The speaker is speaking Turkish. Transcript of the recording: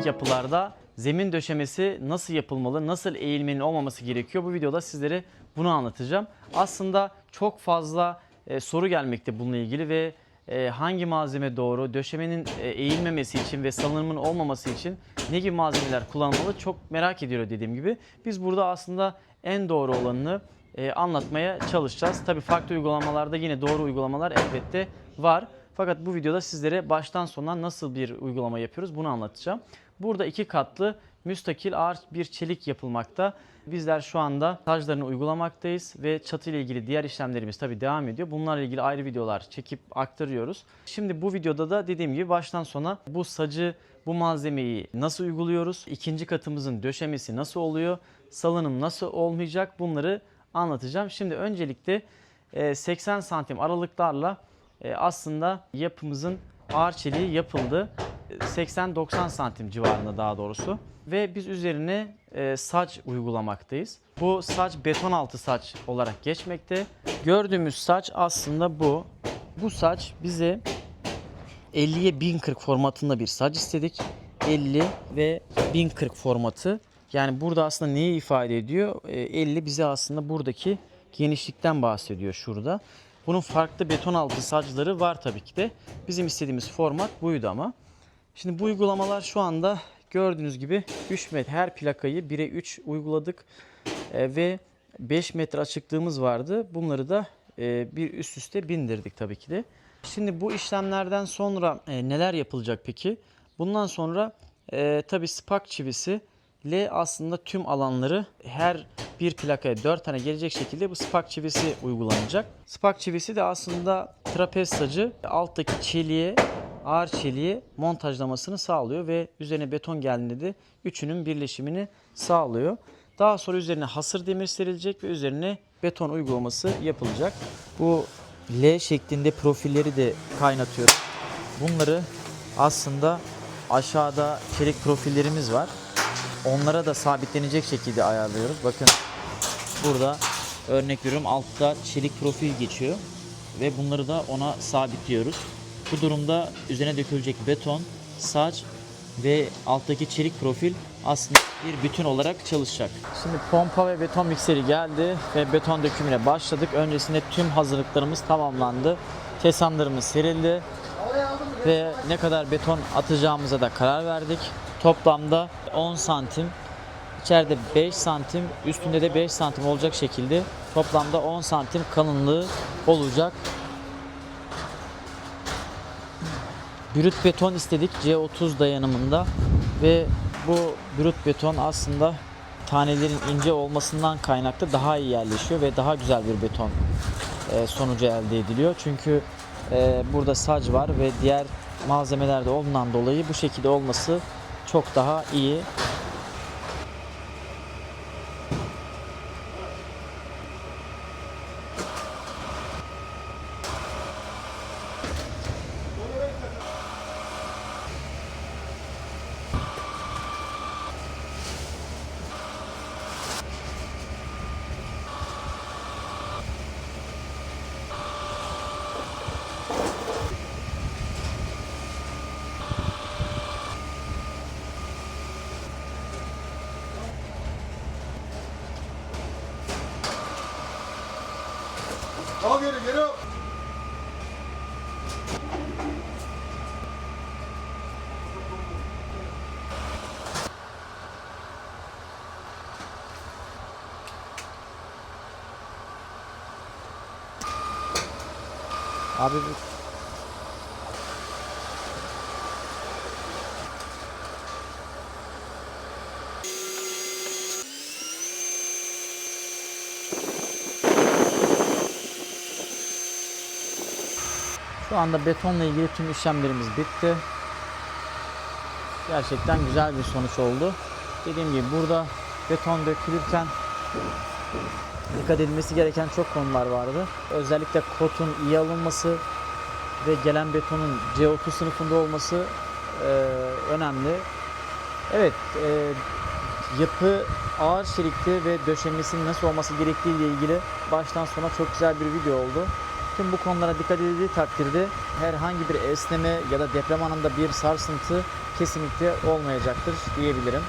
çelik yapılarda zemin döşemesi nasıl yapılmalı, nasıl eğilmenin olmaması gerekiyor? Bu videoda sizlere bunu anlatacağım. Aslında çok fazla e, soru gelmekte bununla ilgili ve e, hangi malzeme doğru, döşemenin e, eğilmemesi için ve salınımın olmaması için ne gibi malzemeler kullanılmalı çok merak ediyor dediğim gibi. Biz burada aslında en doğru olanını e, anlatmaya çalışacağız. Tabii farklı uygulamalarda yine doğru uygulamalar elbette var. Fakat bu videoda sizlere baştan sona nasıl bir uygulama yapıyoruz bunu anlatacağım. Burada iki katlı müstakil ağır bir çelik yapılmakta. Bizler şu anda stajlarını uygulamaktayız ve çatı ile ilgili diğer işlemlerimiz tabii devam ediyor. Bunlarla ilgili ayrı videolar çekip aktarıyoruz. Şimdi bu videoda da dediğim gibi baştan sona bu sacı, bu malzemeyi nasıl uyguluyoruz? İkinci katımızın döşemesi nasıl oluyor? Salınım nasıl olmayacak? Bunları anlatacağım. Şimdi öncelikle e, 80 santim aralıklarla e, aslında yapımızın ağır çeliği yapıldı. 80-90 santim civarında daha doğrusu. Ve biz üzerine e, saç uygulamaktayız. Bu saç beton altı saç olarak geçmekte. Gördüğümüz saç aslında bu. Bu saç bize 50'ye 1040 formatında bir saç istedik. 50 ve 1040 formatı. Yani burada aslında neyi ifade ediyor? E, 50 bize aslında buradaki genişlikten bahsediyor şurada. Bunun farklı beton altı saçları var tabii ki de. Bizim istediğimiz format buydu ama. Şimdi bu uygulamalar şu anda gördüğünüz gibi 3 metre her plakayı 1'e 3 uyguladık. E, ve 5 metre açıklığımız vardı. Bunları da e, bir üst üste bindirdik tabii ki de. Şimdi bu işlemlerden sonra e, neler yapılacak peki? Bundan sonra e, tabii spak çivisi ile aslında tüm alanları her bir plakaya 4 tane gelecek şekilde bu spak çivisi uygulanacak. Spak çivisi de aslında trapez sacı alttaki çeliğe ağır çeliğe montajlamasını sağlıyor ve üzerine beton geldiğinde de üçünün birleşimini sağlıyor. Daha sonra üzerine hasır demir serilecek ve üzerine beton uygulaması yapılacak. Bu L şeklinde profilleri de kaynatıyoruz. Bunları aslında aşağıda çelik profillerimiz var. Onlara da sabitlenecek şekilde ayarlıyoruz. Bakın burada örnek veriyorum altta çelik profil geçiyor ve bunları da ona sabitliyoruz. Bu durumda üzerine dökülecek beton, saç ve alttaki çelik profil aslında bir bütün olarak çalışacak. Şimdi pompa ve beton mikseri geldi ve beton dökümüne başladık. Öncesinde tüm hazırlıklarımız tamamlandı. Kesanlarımız serildi ve ne kadar beton atacağımıza da karar verdik. Toplamda 10 santim, içeride 5 santim, üstünde de 5 santim olacak şekilde toplamda 10 santim kalınlığı olacak. Brüt beton istedik C30 dayanımında ve bu brüt beton aslında tanelerin ince olmasından kaynaklı daha iyi yerleşiyor ve daha güzel bir beton e, sonucu elde ediliyor. Çünkü e, burada sac var ve diğer malzemelerde olduğundan dolayı bu şekilde olması çok daha iyi. Al geri geri al. Abi Şu anda betonla ilgili tüm işlemlerimiz bitti. Gerçekten güzel bir sonuç oldu. Dediğim gibi burada beton dökülürken dikkat edilmesi gereken çok konular vardı. Özellikle kotun iyi alınması ve gelen betonun C30 sınıfında olması e, önemli. Evet, e, yapı ağır çelikli ve döşemesinin nasıl olması gerektiği ile ilgili baştan sona çok güzel bir video oldu. Tüm bu konulara dikkat edildiği takdirde herhangi bir esneme ya da deprem anında bir sarsıntı kesinlikle olmayacaktır diyebilirim.